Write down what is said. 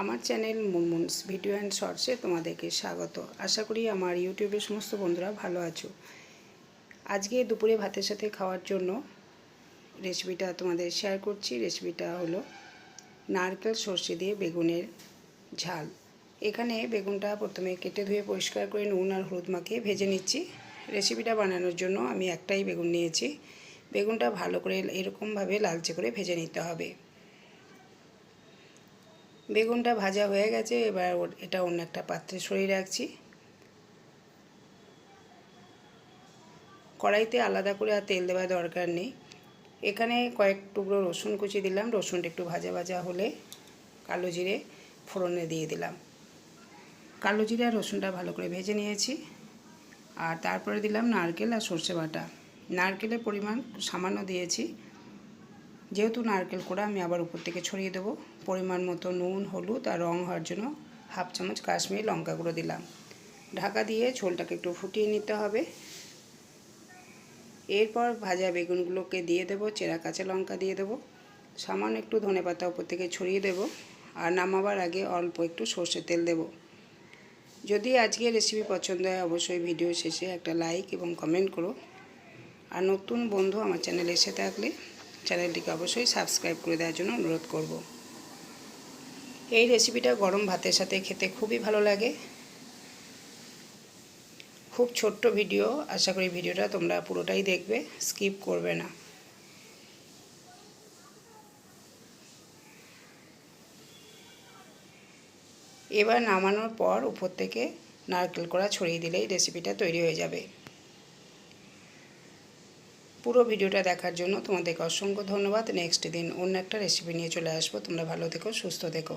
আমার channel Munmun's video and শর্টসে তোমাদেরকে স্বাগত। আশা করি আমার ইউটিউবের সমস্ত বন্ধুরা ভালো আছো। আজকে দুপুরে ভাতের সাথে খাওয়ার জন্য রেসিপিটা তোমাদের শেয়ার করছি। রেসিপিটা হলো নারকেল সর্ষে দিয়ে বেগুনের ঝাল। এখানে বেগুনটা প্রথমে কেটে ধুয়ে পরিষ্কার করে নুন আর হলুদ মাখিয়ে ভেজে নিচ্ছি। রেসিপিটা বানানোর জন্য আমি একটাই বেগুন নিয়েছি। বেগুনটা ভালো করে এরকমভাবে লালচে করে ভেজে নিতে হবে। বেগুনটা ভাজা হয়ে গেছে, এবার এটা অন্য একটা পাত্রে সরিয়ে রাখছি। কড়াইতে আলাদা করে আর তেল দেওয়ার দরকার নেই। এখানে কয়েক টুকরো রসুন কুচি দিলাম, রসুনটা একটু ভাজা ভাজা হলে কালো জিরে ফোড়নে দিয়ে দিলাম। কালো জিরে আর রসুনটা ভালো করে ভেজে নিয়েছি। আর তারপরে দিলাম নারকেল আর সর্ষে বাটা। নারকেলের পরিমাণ সামান্য দিয়েছি। যেহেতু নারকেল কোড়া, আমি আবার উপর থেকে ছড়িয়ে দেবো। পরিমাণ মতো নুন, হলুদ আর রং হওয়ার জন্য হাফ চামচ কাশ্মীরি লঙ্কা গুঁড়ো দিলাম। ঢাকা দিয়ে ঝোলটাকে একটু ফুটিয়ে নিতে হবে। এরপর ভাজা বেগুনগুলোকে দিয়ে দেবো, চেরা কাঁচা লঙ্কা দিয়ে দেবো। সামান্য একটু ধনে পাতা উপর থেকে ছড়িয়ে দেবো আর নামাবার আগে অল্প একটু সর্ষের তেল দেবো। যদি আজকে রেসিপি পছন্দ হয়, অবশ্যই ভিডিও শেষে একটা লাইক এবং কমেন্ট করো। আর নতুন বন্ধু আমার চ্যানেলে এসে থাকলে চ্যানেলটিকে অবশ্যই সাবস্ক্রাইব করে দেওয়ার জন্য অনুরোধ করব। এই রেসিপিটা গরম ভাতের সাথে খেতে খুবই ভালো লাগে। খুব ছোট্ট ভিডিও আশা করি ভিডিওটা তোমরা পুরোটাই দেখবে স্কিপ করবে না। এবার নামানোর পর উপর থেকে নারকেল কড়া ছড়িয়ে দিলেই রেসিপিটা তৈরি হয়ে যাবে। পুরো ভিডিওটা দেখার জন্য তোমাদেরকে অসংখ্য ধন্যবাদ। নেক্সট দিন অন্য একটা রেসিপি নিয়ে চলে আসব। তোমরা ভালো থেকো, সুস্থ থেকো।